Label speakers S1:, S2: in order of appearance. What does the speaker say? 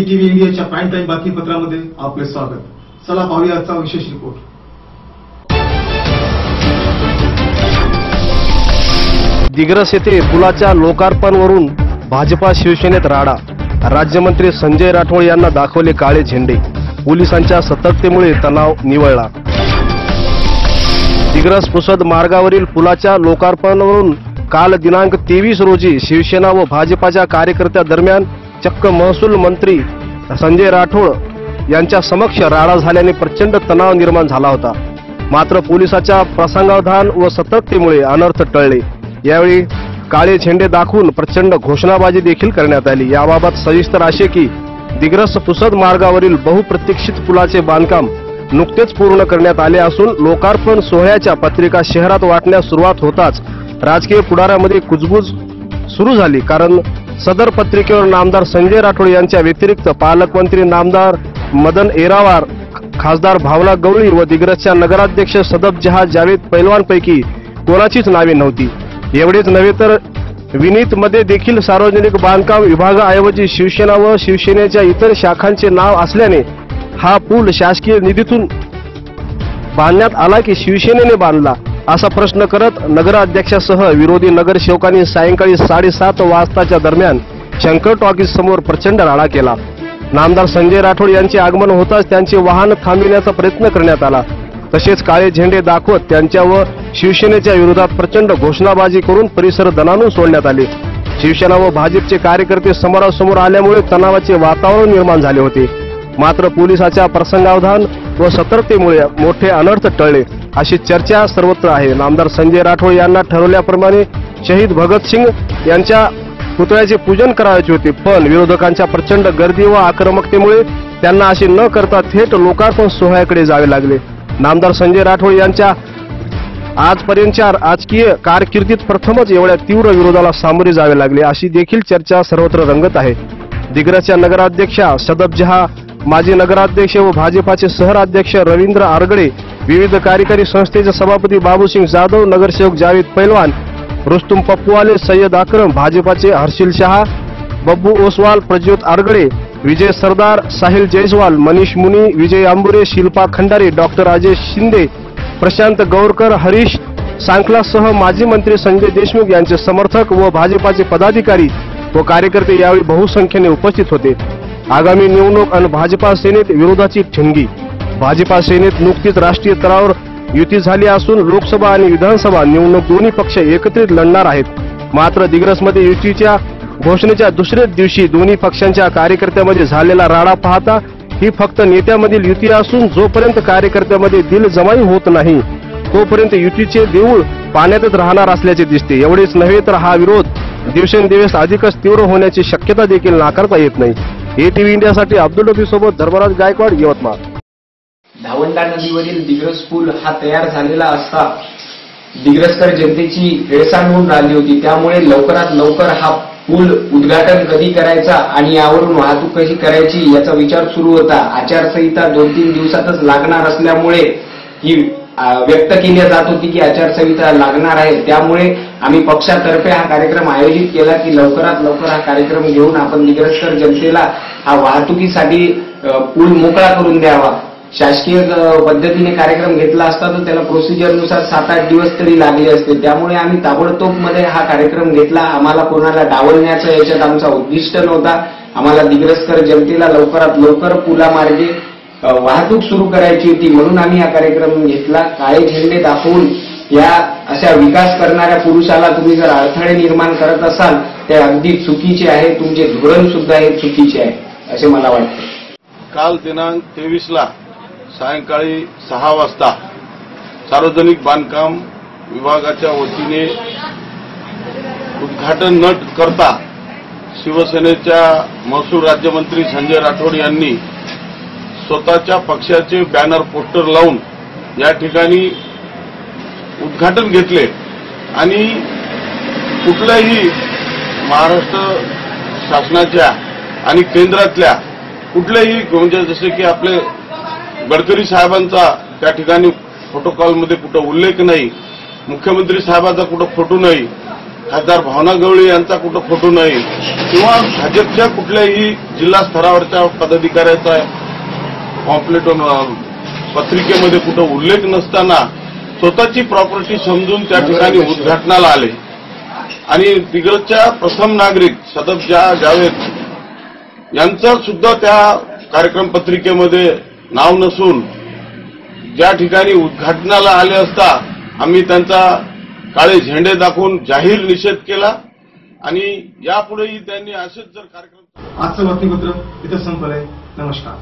S1: ए TV इंडियाच्या prime time बातमीपत्रामध्ये आपले स्वागत. चला पाहूया आजचा विशेष रिपोर्ट
S2: दिग्रस येथे पुलाच्या लोकार्पणवरून भाजपा शिवसेनेत राडा. राज्यमंत्री संजय राठोड यांना दाखवले काळे झेंडे. पोलिसांच्या सतर्कतेमुळे तणाव निवळला. दिग्रस पुसद मार्गावरील पुलाच्या लोकार्पणावरून काल दिनांक तेवीस रोजी शिवसेना व भाजपाच्या कार्यकर्त्यादरम्यान चक्क महसूल मंत्री संजय राठोड यांच्या समक्ष राडा झाल्याने प्रचंड तणाव निर्माण झाला होता. मात्र पोलिसाच्या प्रसंगावधान व सतर्कतेमुळे अनर्थ टळले. यावेळी काळे झेंडे दाखवून प्रचंड घोषणाबाजी देखील करण्यात आली. याबाबत सविस्तर असे की दिग्रस पुसद मार्गावरील बहुप्रतीक्षित पुलाचे बांधकाम नुकतेच पूर्ण करण्यात आले असून लोकार्पण सोहळ्याच्या पत्रिका शहरात वाटण्यास सुरुवात होताच राजकीय पुढाऱ्यामध्ये कुजबूज सुरू झाली. कारण सदर पत्रिकेवर नामदार संजय राठोड यांच्या व्यतिरिक्त पालकमंत्री नामदार मदन एरावार खासदार भावला गवळी व दिग्रजच्या नगराध्यक्ष सदब जहाज जावेद पैलवानपैकी कोणाचीच नावे नव्हती. एवढेच नव्हे तर विनीत मध्ये देखील सार्वजनिक बांधकाम विभागाऐवजी शिवसेना व शिवसेनेच्या इतर शाखांचे नाव असल्याने हा पूल शासकीय निधीतून बांधण्यात आला की शिवसेनेने बांधला. असा प्रश्न करत नगराध्यक्षासह विरोधी नगरसेवकांनी सायंकाळी साडेसात वाजताच्या दरम्यान शंकर टॉकीज समोर प्रचंड राडा केला. नामदार संजय राठोड यांचे आगमन होताच त्यांचे वाहन थांबविण्याचा प्रयत्न करण्यात आला. तसेच काळे झेंडे दाखवत त्यांच्या व शिवसेनेच्या विरोधात प्रचंड घोषणाबाजी करून परिसर दणानून सोडण्यात आले. शिवसेना व भाजपचे कार्यकर्ते समोरासमोर आल्यामुळे तणावाचे वातावरण निर्माण झाले होते. मात्र पोलिसाच्या प्रसंगावधान व सतर्कतेमुळे मोठे अनर्थ टळले. अशी चर्चा सर्वत्र आहे. नामदार संजय राठोड यांना ठरवल्याप्रमाणे शहीद भगतसिंग यांच्या पुतळ्याचे पूजन करायचे होते. पण विरोधकांच्या प्रचंड गर्दी व आक्रमकतेमुळे त्यांना असे न करता थेट लोकार्पण सोहळ्याकडे जावे लागले. नामदार संजय राठोड यांच्या आजपर्यंतच्या राजकीय कारकिर्दीत प्रथमच एवढ्या तीव्र विरोधाला सामोरे जावे लागले. अशी देखील चर्चा सर्वत्र रंगत आहे. दिग्रसच्या नगराध्यक्षा सदब जहा माजी नगराध्यक्ष व भाजपाचे शहराध्यक्ष रवींद्र आरगडे विविध कार्यकारी संस्थेचे सभापती बाबूसिंग जाधव नगरसेवक जावेद पैलवान रुस्तुम पप्पूवाले सय्यद अक्रम भाजपाचे हर्षिल शहा बब्बू ओसवाल प्रज्योत आरगडे विजय सरदार साहिल जयस्वाल मनीष मुनी विजय आंबुरे शिल्पा खंडारे डॉक्टर अजय शिंदे प्रशांत गौरकर हरीश सांकलासह माजी मंत्री संजय देशमुख यांचे समर्थक व भाजपाचे पदाधिकारी व कार्यकर्ते यावेळी बहुसंख्येने उपस्थित होते. आगामी निवडणूक आणि भाजपा सेनेत विरोधाची ठिणगी भाजपा सेनेत नुकतीच राष्ट्रीय स्तरावर युती झाली असून लोकसभा आणि विधानसभा निवडणूक दोन्ही पक्ष एकत्रित लढणार आहेत. मात्र दिग्रसमध्ये युतीच्या घोषणेच्या दुसऱ्याच दिवशी दोन्ही पक्षांच्या कार्यकर्त्यामध्ये झालेला राडा पाहता ही फक्त नेत्यामधील युती असून जोपर्यंत कार्यकर्त्यामध्ये दिल जमाई होत नाही तोपर्यंत युतीचे देऊळ पाण्यातच राहणार असल्याचे दिसते. एवढेच नव्हे तर हा विरोध दिवसेंदिवस अधिकच तीव्र होण्याची शक्यता देखील नाकारता येत नाही. ए टीव्ही इंडियासाठी अब्दुल रफी सोबत धर्मराज गायकवाड यवतमाळ.
S3: धावंडा नदीवरील दिग्रस पूल हा तयार झालेला असता. दिग्रसकर जनतेची हेळसांड होऊन राहिली होती. त्यामुळे लवकरात लवकर हा पूल उद्घाटन कधी करायचा आणि यावरून वाहतूक कशी करायची याचा विचार सुरू होता. आचारसंहिता दोन तीन दिवसातच लागणार असल्यामुळे ही व्यक्त केली जात होती की आचारसंहिता लागणार आहे. त्यामुळे आम्ही पक्षातर्फे हा कार्यक्रम आयोजित केला की लवकरात लवकर हा कार्यक्रम घेऊन आपण दिग्रसकर जनतेला हा वाहतुकीसाठी पूल मोकळा करून द्यावा. शासकीय पद्धतीने कार्यक्रम घेतला असता तर त्याला प्रोसिजरनुसार सात आठ दिवस तरी लागले असते. त्यामुळे आम्ही ताबडतोबमध्ये हा कार्यक्रम घेतला. आम्हाला कोणाला डावलण्याचा याच्यात आमचा उद्दिष्ट नव्हता. आम्हाला दिग्रस्कर जनतेला लवकरात लवकर पुलामार्गे वाहतूक सुरू करायची होती म्हणून आम्ही हा कार्यक्रम घेतला. काळे झेंडे दाखवून या अशा विकास करणाऱ्या पुरुषाला तुम्ही जर अडथळे निर्माण करत असाल ते अगदी चुकीचे आहे. तुमचे धोरण सुद्धा हे चुकीचे आहे असे मला वाटते.
S4: काल दिनांक तेवीसला सायंकाळी सहा वाजता सार्वजनिक बांधकाम विभागाच्या वतीने उद्घाटन न करता शिवसेनेच्या महसूल राज्यमंत्री संजय राठोड यांनी स्वतःच्या पक्षाचे बॅनर पोस्टर लावून या ठिकाणी उद्घाटन घेतले. आणि कुठल्याही महाराष्ट्र शासनाच्या आणि केंद्रातल्या कुठल्याही म्हणजे जसे की आपले गडकरी साहेबांचा त्या ठिकाणी प्रोटोकॉलमध्ये कुठं उल्लेख नाही मुख्यमंत्री साहेबांचा कुठं फोटो नाही खासदार भावना गवळी यांचा कुठं फोटो नाही किंवा भाजपच्या कुठल्याही जिल्हा स्तरावरच्या पदाधिकाऱ्याचा पॉम्पलेट पत्रिकेमध्ये कुठं उल्लेख नसताना स्वतःची प्रॉपर्टी समजून त्या ठिकाणी उद्घाटनाला आले. आणि तिकडच्या प्रथम नागरिक सदब ज्या जावेद यांचा सुद्धा त्या कार्यक्रम पत्रिकेमध्ये नाव नसून ज्या ठिकाणी उद्घाटनाला आले असता आम्ही त्यांचा काळे झेंडे दाखवून जाहीर निषेध केला आणि यापुढेही त्यांनी असेच जर कार्यक्रम
S1: आजचं बातमीपत्र इथं संपलंय. नमस्कार.